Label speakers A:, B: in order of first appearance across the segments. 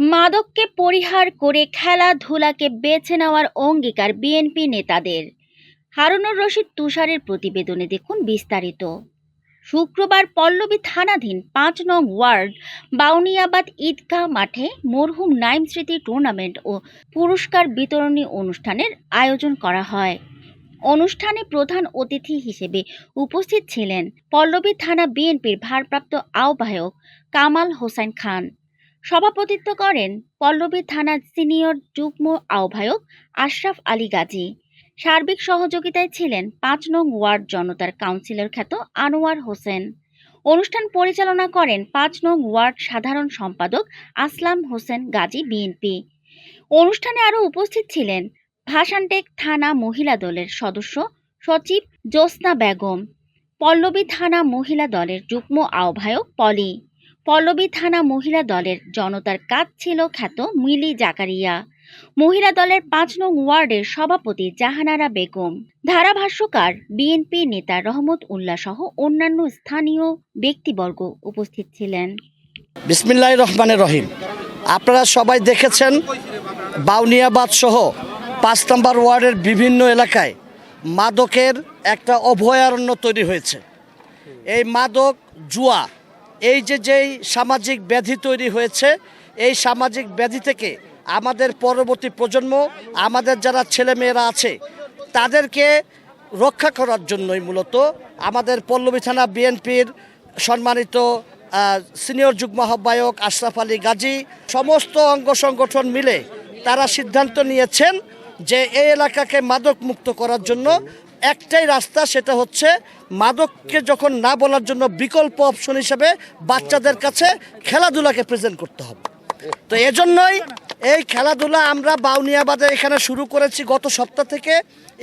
A: মাদককে পরিহার করে খেলাধুলাকে বেছে নেওয়ার অঙ্গীকার বিএনপি নেতাদের। হারুনুর রশিদ তুষারের প্রতিবেদনে দেখুন বিস্তারিত। শুক্রবার পল্লবী থানাধীন পাঁচ নং ওয়ার্ড বাউনিয়াবাদ ঈদগাহ মাঠে মরহুম নাইম স্মৃতি টুর্নামেন্ট ও পুরস্কার বিতরণী অনুষ্ঠানের আয়োজন করা হয়। অনুষ্ঠানে প্রধান অতিথি হিসেবে উপস্থিত ছিলেন পল্লবী থানা বিএনপির ভারপ্রাপ্ত আহ্বায়ক কামাল হোসেন খান। সভাপতিত্ব করেন পল্লবী থানার সিনিয়র যুগ্ম আহ্বায়ক আশরাফ আলী গাজী। সার্বিক সহযোগিতায় ছিলেন পাঁচ নং ওয়ার্ড জনতার কাউন্সিলর খ্যাত আনোয়ার হোসেন। অনুষ্ঠান পরিচালনা করেন পাঁচ নং ওয়ার্ড সাধারণ সম্পাদক আসলাম হোসেন গাজী, বিএনপি। অনুষ্ঠানে আরও উপস্থিত ছিলেন ভাসানটেক থানা মহিলা দলের সদস্য সচিব জ্যোৎস্না বেগম, পল্লবী থানা মহিলা দলের যুগ্ম আহ্বায়ক পলি। পল্লবী থানা মহিলা দলের জনতার কাজ ছিল খ্যাত মিলি জাকারিয়া। মহিলা দলের পাঁচ নং ওয়ার্ডের সভাপতি জাহানারা বেগম। ধারাভাষ্যকার বিএনপি নেতা রহমত উল্লাহ সহ অন্যান্য স্থানীয় ব্যক্তিবর্গ উপস্থিত ছিলেন।
B: বিসমিল্লাহ রহমানের রহিম। আপনারা সবাই দেখেছেন বাউনিয়াবাদ সহ পাঁচ নম্বর ওয়ার্ডের বিভিন্ন এলাকায় মাদকের একটা অভয়ারণ্য তৈরি হয়েছে। এই মাদক, জুয়া এই যে যেই সামাজিক ব্যাধি তৈরি হয়েছে, এই সামাজিক ব্যাধি থেকে আমাদের পরবর্তী প্রজন্ম, আমাদের যারা ছেলেমেয়েরা আছে, তাদেরকে রক্ষা করার জন্যই মূলত আমাদের পল্লবী থানা বিএনপির সম্মানিত সিনিয়র যুগ্ম আহ্বায়ক আশরাফ আলী গাজী, সমস্ত অঙ্গ সংগঠন মিলে তারা সিদ্ধান্ত নিয়েছেন যে এই এলাকাকে মাদক মুক্ত করার জন্য একটাই রাস্তা, সেটা হচ্ছে মাদককে যখন না বলার জন্য বিকল্প অপশন হিসেবে বাচ্চাদের কাছে খেলাধুলাকে প্রেজেন্ট করতে হবে। তো এজন্যই এই খেলাধুলা আমরা বাউনিয়াবাদে এখানে শুরু করেছি গত সপ্তাহ থেকে।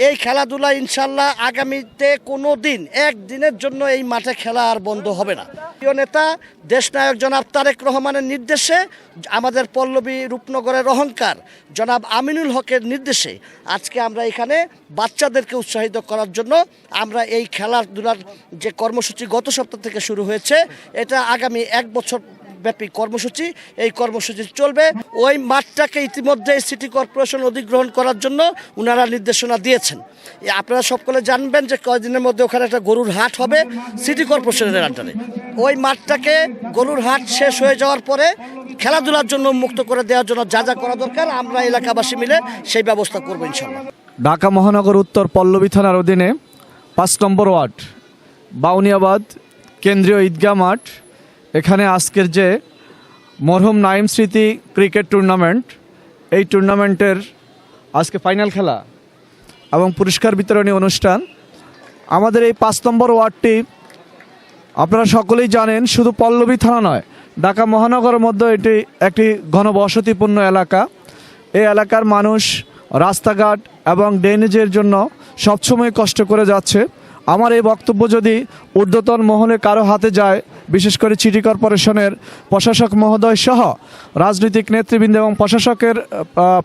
B: এই খেলাধুলা ইনশাল্লাহ আগামীতে কোনো দিন একদিনের জন্য এই মাঠে খেলা আর বন্ধ হবে না। প্রিয় নেতা, দেশনায়ক জনাব তারেক রহমানের নির্দেশে আমাদের পল্লবী রূপনগরের অহংকার জনাব আমিনুল হকের নির্দেশে আজকে আমরা এখানে বাচ্চাদেরকে উৎসাহিত করার জন্য আমরা এই খেলাধুলার যে কর্মসূচি গত সপ্তাহ থেকে শুরু হয়েছে, এটা আগামী এক বছর ব্যাপী কর্মসূচি, এই কর্মসূচি চলবে। ওই মাঠটাকে ইতিমধ্যে সিটি কর্পোরেশন অধিগ্রহণ করার জন্য ওনারা নির্দেশনা দিয়েছেন। আপনারা সকলে জানবেন যে কয়েকদিনের মধ্যে ওখানে একটা গরুর হাট হবে সিটি কর্পোরেশনের আন্ডারে। ওই মাঠটাকে গরুর হাট শেষ হয়ে যাওয়ার পরে খেলাধুলার জন্য মুক্ত করে দেওয়ার জন্য যা যা করা দরকার, আমরা এলাকাবাসী মিলে সেই ব্যবস্থা করব ইনশাল্লাহ
C: ঢাকা মহানগর উত্তর পল্লবী থানার অধীনে পাঁচ নম্বর ওয়ার্ড, বাউনিয়াবাদ, কেন্দ্রীয় ঈদগাহ মাঠ এখানে আজকের যে মরহুম নাইম স্মৃতি ক্রিকেট টুর্নামেন্ট, এই টুর্নামেন্টের আজকে ফাইনাল খেলা এবং পুরস্কার বিতরণী অনুষ্ঠান। আমাদের এই পাঁচ নম্বর ওয়ার্ডটি আপনারা সকলেই জানেন, শুধু পল্লবী থানা নয়, ঢাকা মহানগরের মধ্যে এটি একটি ঘনবসতিপূর্ণ এলাকা। এই এলাকার মানুষ রাস্তাঘাট এবং ড্রেনেজের জন্য সবসময় কষ্ট করে যাচ্ছে। আমার এই বক্তব্য যদি ঊর্ধ্বতন মহলে কারও হাতে যায়, বিশেষ করে সিটি কর্পোরেশনের প্রশাসক মহোদয় সহ রাজনৈতিক নেতৃবৃন্দ এবং প্রশাসকের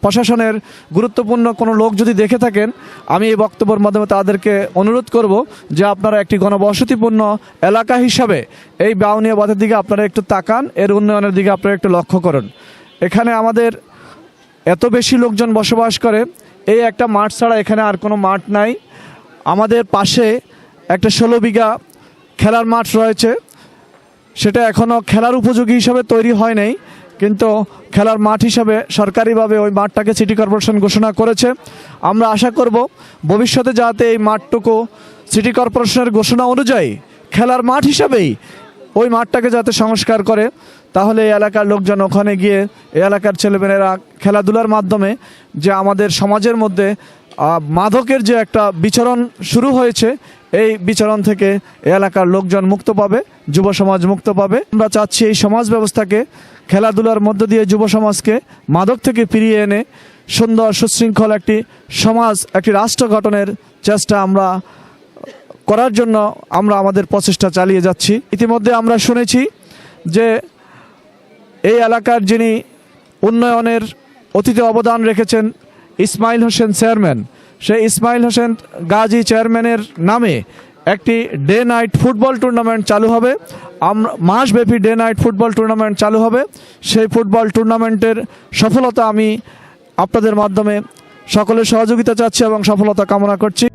C: প্রশাসনের গুরুত্বপূর্ণ কোনো লোক যদি দেখে থাকেন, আমি এই বক্তব্যের মাধ্যমে তাদেরকে অনুরোধ করব যে আপনারা একটি গণবসতিপূর্ণ এলাকা হিসাবে এই বাউনিয়া বাঁধের দিকে আপনারা একটু তাকান, এর উন্নয়নের দিকে আপনারা একটু লক্ষ্য করুন। এখানে আমাদের এত বেশি লোকজন বসবাস করে, এই একটা মাঠ ছাড়া এখানে আর কোনো মাঠ নাই। আমাদের পাশে একটা ষোলো বিঘা খেলার মাঠ রয়েছে। সেটা এখনও খেলার উপযোগী হিসাবে তৈরি হয় নাই, কিন্তু খেলার মাঠ হিসাবে সরকারিভাবে ওই মাঠটাকে সিটি কর্পোরেশন ঘোষণা করেছে। আমরা আশা করব ভবিষ্যতে যাতে এই মাঠটুকু সিটি কর্পোরেশনের ঘোষণা অনুযায়ী খেলার মাঠ হিসাবেই ওই মাঠটাকে যাতে সংস্কার করে, তাহলে এই এলাকার লোকজন ওখানে গিয়ে, এই এলাকার ছেলেমেয়েরা খেলাধুলার মাধ্যমে যে আমাদের সমাজের মধ্যে মাদকের যে একটা বিচরণ শুরু হয়েছে, এই বিচরণ থেকে এলাকার লোকজন মুক্ত পাবে, যুব সমাজ মুক্ত পাবে। আমরা চাচ্ছি এই সমাজ ব্যবস্থাকে খেলাধুলার মধ্য দিয়ে যুব সমাজকে মাদক থেকে ফিরিয়ে এনে সুন্দর সুশৃঙ্খল একটি সমাজ, একটি রাষ্ট্র গঠনের চেষ্টা আমরা করার জন্য আমরা আমাদের প্রচেষ্টা চালিয়ে যাচ্ছি। ইতিমধ্যে আমরা শুনেছি যে এই এলাকার যিনি উন্নয়নের অতীতে অবদান রেখেছেন ইসমাইল হোসেন চেয়ারম্যান। সেই ইসমাইল হোসেন গাজী চেয়ারম্যানের নামে একটি ডে নাইট ফুটবল টুর্নামেন্ট চালু হবে। আমরা মাসব্যাপী ডে নাইট ফুটবল টুর্নামেন্ট চালু হবে। সেই ফুটবল টুর্নামেন্টের সফলতা আমি আপনাদের মাধ্যমে সকলের সহযোগিতা চাচ্ছি এবং সফলতা কামনা করছি।